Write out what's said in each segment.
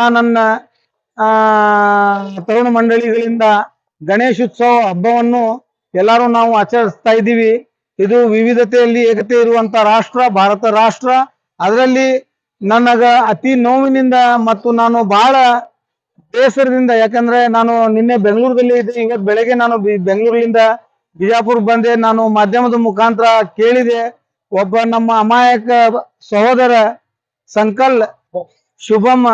ನನ್ನ, ಆ, ತರುಣ ಮಂಡಳಿಗಳಿಂದ ಗಣೇಶೋತ್ಸವ ಹಬ್ಬವನ್ನು ಎಲ್ಲರೂ ನಾವು ಆಚರಿಸ್ತಾ ಇದ್ದೀವಿ. ಇದು ವಿವಿಧತೆಯಲ್ಲಿ ಏಕತೆ ಇರುವಂತ ರಾಷ್ಟ್ರ, ಭಾರತ ರಾಷ್ಟ್ರ. ಅದರಲ್ಲಿ ನನಗ ಅತಿ ನೋವಿನಿಂದ ಮತ್ತು ನಾನು ಬಹಳ ಬೇಸರದಿಂದ, ಯಾಕಂದ್ರೆ ನಾನು ನಿನ್ನೆ ಬೆಂಗಳೂರಲ್ಲಿ ಇದ್ದೆ. ಇವತ್ತು ಬೆಳಗ್ಗೆ ನಾನು ಬೆಂಗಳೂರಿನಿಂದ ಬಿಜಾಪುರ ಬಂದೆ. ನಾನು ಮಾಧ್ಯಮದ ಮುಖಾಂತರ ಕೇಳಿದೆ. ಒಬ್ಬ ನಮ್ಮ ಅಮಾಯಕ ಸಹೋದರ ಸಂಕಲ್ ಶುಭಂ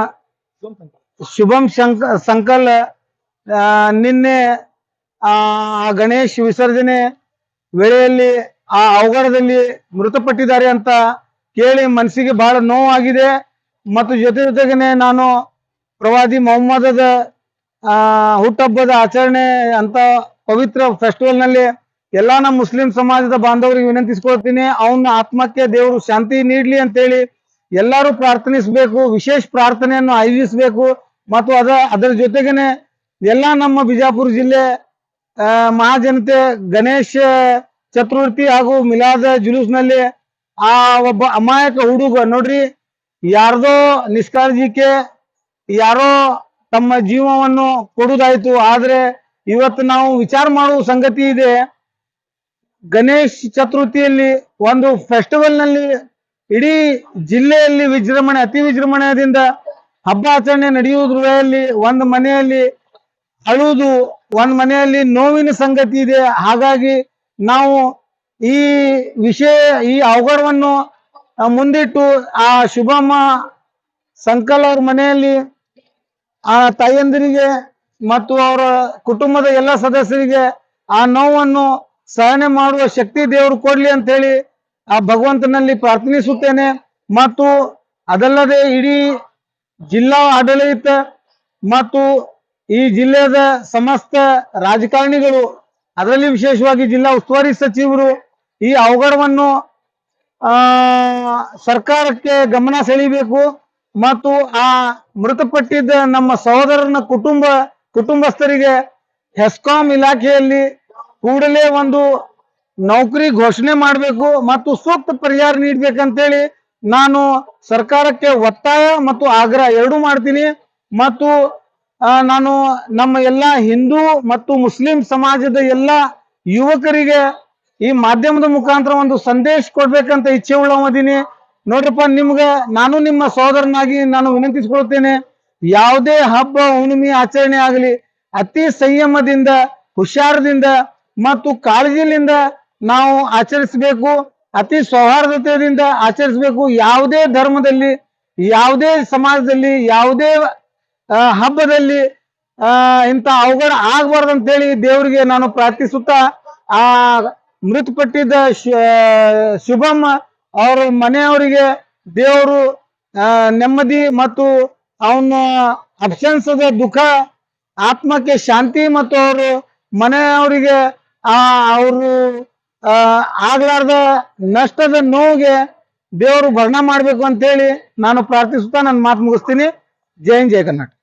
ಶುಭಂ ಶಂಕ ಸಂಕಲ್ ನಿನ್ನೆ, ಆ ಗಣೇಶ್ ವಿಸರ್ಜನೆ ವೇಳೆಯಲ್ಲಿ ಆ ಅವಘಡದಲ್ಲಿ ಮೃತಪಟ್ಟಿದ್ದಾರೆ ಅಂತ ಕೇಳಿ ಮನಸ್ಸಿಗೆ ಬಹಳ ನೋವಾಗಿದೆ. ಮತ್ತು ಜೊತೆ ಜೊತೆಗೇನೆ ನಾನು ಪ್ರವಾದಿ ಮೊಹಮ್ಮದದ, ಆ, ಹುಟ್ಟಹಬ್ಬದ ಆಚರಣೆ ಅಂತ ಪವಿತ್ರ ಫೆಸ್ಟಿವಲ್ನಲ್ಲಿ ನಮ್ಮ ಮುಸ್ಲಿಂ ಸಮಾಜದ ಬಾಂಧವರಿಗೆ ವಿನಂತಿಸ್ಕೊಳ್ತೀನಿ. ಅವನ ಆತ್ಮಕ್ಕೆ ದೇವರು ಶಾಂತಿ ನೀಡ್ಲಿ ಅಂತೇಳಿ ಎಲ್ಲರೂ ಪ್ರಾರ್ಥನಿಸಬೇಕು, ವಿಶೇಷ ಪ್ರಾರ್ಥನೆಯನ್ನು ಆಯೋಜಿಸಬೇಕು. ಮತ್ತು ಅದ, ಅದರ ಜೊತೆಗೇನೆ ಎಲ್ಲ ನಮ್ಮ ಬಿಜಾಪುರ ಜಿಲ್ಲೆ ಮಹಾಜನತೆ, ಗಣೇಶ ಚತುರ್ಥಿ ಹಾಗೂ ಮಿಲಾದ ಜುಲೂಸ್ನಲ್ಲಿ ಆ ಒಬ್ಬ ಅಮಾಯಕ ಹುಡುಗ, ನೋಡ್ರಿ, ಯಾರ್ದೋ ನಿಷ್ಕಾಳಜಿಕೆ ಯಾರೋ ತಮ್ಮ ಜೀವವನ್ನು ಕೊಡುವುದಾಯ್ತು, ಆದ್ರೆ ಇವತ್ತು ನಾವು ವಿಚಾರ ಮಾಡುವ ಸಂಗತಿ ಇದೆ. ಗಣೇಶ್ ಚತುರ್ಥಿಯಲ್ಲಿ ಒಂದು ಫೆಸ್ಟಿವಲ್ನಲ್ಲಿ ಇಡೀ ಜಿಲ್ಲೆಯಲ್ಲಿ ವಿಜೃಂಭಣೆ, ಅತಿ ವಿಜೃಂಭಣೆಯಿಂದ ಹಬ್ಬ ಆಚರಣೆ ನಡೆಯುವುದ್ರ ವೇಳೆಯಲ್ಲಿ ಒಂದು ಮನೆಯಲ್ಲಿ ಅಳುವುದು ಒಂದ್ ಮನೆಯಲ್ಲಿ ನೋವಿನ ಸಂಗತಿ ಇದೆ. ಹಾಗಾಗಿ ನಾವು ಈ ವಿಷಯ, ಈ ಅವಘಡವನ್ನು ಮುಂದಿಟ್ಟು ಆ ಶುಭಮ್ಮ ಸಂಕಲ್ ಅವ್ರ ಮನೆಯಲ್ಲಿ ಆ ತಾಯಂದಿರಿಗೆ ಮತ್ತು ಅವರ ಕುಟುಂಬದ ಎಲ್ಲ ಸದಸ್ಯರಿಗೆ ಆ ನೋವನ್ನು ಸಹನೆ ಮಾಡುವ ಶಕ್ತಿ ದೇವರು ಕೊಡ್ಲಿ ಅಂತ ಹೇಳಿ ಆ ಭಗವಂತನಲ್ಲಿ ಪ್ರಾರ್ಥನಿಸುತ್ತೇನೆ ಮತ್ತು ಅದಲ್ಲದೆ ಇಡೀ ಜಿಲ್ಲಾ ಆಡಳಿತ ಮತ್ತು ಈ ಜಿಲ್ಲೆಯ ಸಮಸ್ತ ರಾಜಕಾರಣಿಗಳು, ಅದರಲ್ಲಿ ವಿಶೇಷವಾಗಿ ಜಿಲ್ಲಾ ಉಸ್ತುವಾರಿ ಸಚಿವರು ಈ ಅವಘಡವನ್ನು, ಆ, ಸರ್ಕಾರಕ್ಕೆ ಗಮನ ಸೆಳೀಬೇಕು ಮತ್ತು ಆ ಮೃತಪಟ್ಟಿದ್ದ ನಮ್ಮ ಸಹೋದರನ ಕುಟುಂಬ, ಕುಟುಂಬಸ್ಥರಿಗೆ ಹೆಸ್ಕಾಂ ಇಲಾಖೆಯಲ್ಲಿ ಕೂಡಲೇ ಒಂದು ನೌಕರಿ ಘೋಷಣೆ ಮಾಡಬೇಕು ಮತ್ತು ಸೂಕ್ತ ಪರಿಹಾರ ನೀಡಬೇಕಂತೇಳಿ ನಾನು ಸರ್ಕಾರಕ್ಕೆ ಒತ್ತಾಯ ಮತ್ತು ಆಗ್ರಹ ಎರಡೂ ಮಾಡ್ತೀನಿ. ಮತ್ತು ನಾನು ನಮ್ಮ ಎಲ್ಲ ಹಿಂದೂ ಮತ್ತು ಮುಸ್ಲಿಂ ಸಮಾಜದ ಎಲ್ಲ ಯುವಕರಿಗೆ ಈ ಮಾಧ್ಯಮದ ಮುಖಾಂತರ ಒಂದು ಸಂದೇಶ ಕೊಡ್ಬೇಕಂತ ಇಚ್ಛೆ ಉಳ್ಳವದೀನಿ ನೋಡ್ರಪ್ಪ, ನಿಮ್ಗೆ ನಾನು ನಿಮ್ಮ ಸಹೋದರನಾಗಿ ನಾನು ವಿನಂತಿಸ್ಕೊಳ್ತೇನೆ, ಯಾವುದೇ ಹಬ್ಬ, ಹುಣ್ಣಿಮೆ ಆಚರಣೆ ಆಗಲಿ, ಅತಿ ಸಂಯಮದಿಂದ, ಹುಷಾರದಿಂದ ಮತ್ತು ಕಾಳಜಿಯಿಂದ ನಾವು ಆಚರಿಸಬೇಕು, ಅತಿ ಸೌಹಾರ್ದತೆಯಿಂದ ಆಚರಿಸಬೇಕು ಯಾವುದೇ ಧರ್ಮದಲ್ಲಿ, ಯಾವುದೇ ಸಮಾಜದಲ್ಲಿ, ಯಾವುದೇ ಹಬ್ಬದಲ್ಲಿ ಇಂಥ ಅವಘಡ ಆಗಬಾರ್ದು ಅಂತೇಳಿ ದೇವರಿಗೆ ನಾನು ಪ್ರಾರ್ಥಿಸುತ್ತಾ, ಆ, ಮೃತಪಟ್ಟಿದ್ದ ಶುಭಮ್ ಅವರ ಮನೆಯವರಿಗೆ ದೇವರು ನೆಮ್ಮದಿ ಮತ್ತು ಅವನ ಅಬ್ಸೆನ್ಸದ ದುಃಖ, ಆತ್ಮಕ್ಕೆ ಶಾಂತಿ ಮತ್ತು ಅವರು ಮನೆಯವರಿಗೆ, ಆ, ಅವರು ಆ, ಆಗ್ಲಾರ್ದ ನಷ್ಟದ ನೋವಿಗೆ ದೇವರು ಭರಣ ಮಾಡ್ಬೇಕು ಅಂತೇಳಿ ನಾನು ಪ್ರಾರ್ಥಿಸುತ್ತಾ ನನ್ನ ಮಾತು ಮುಗಿಸ್ತೀನಿ. ಜೈ ಜೈ ಕರ್ನಾಟಕ.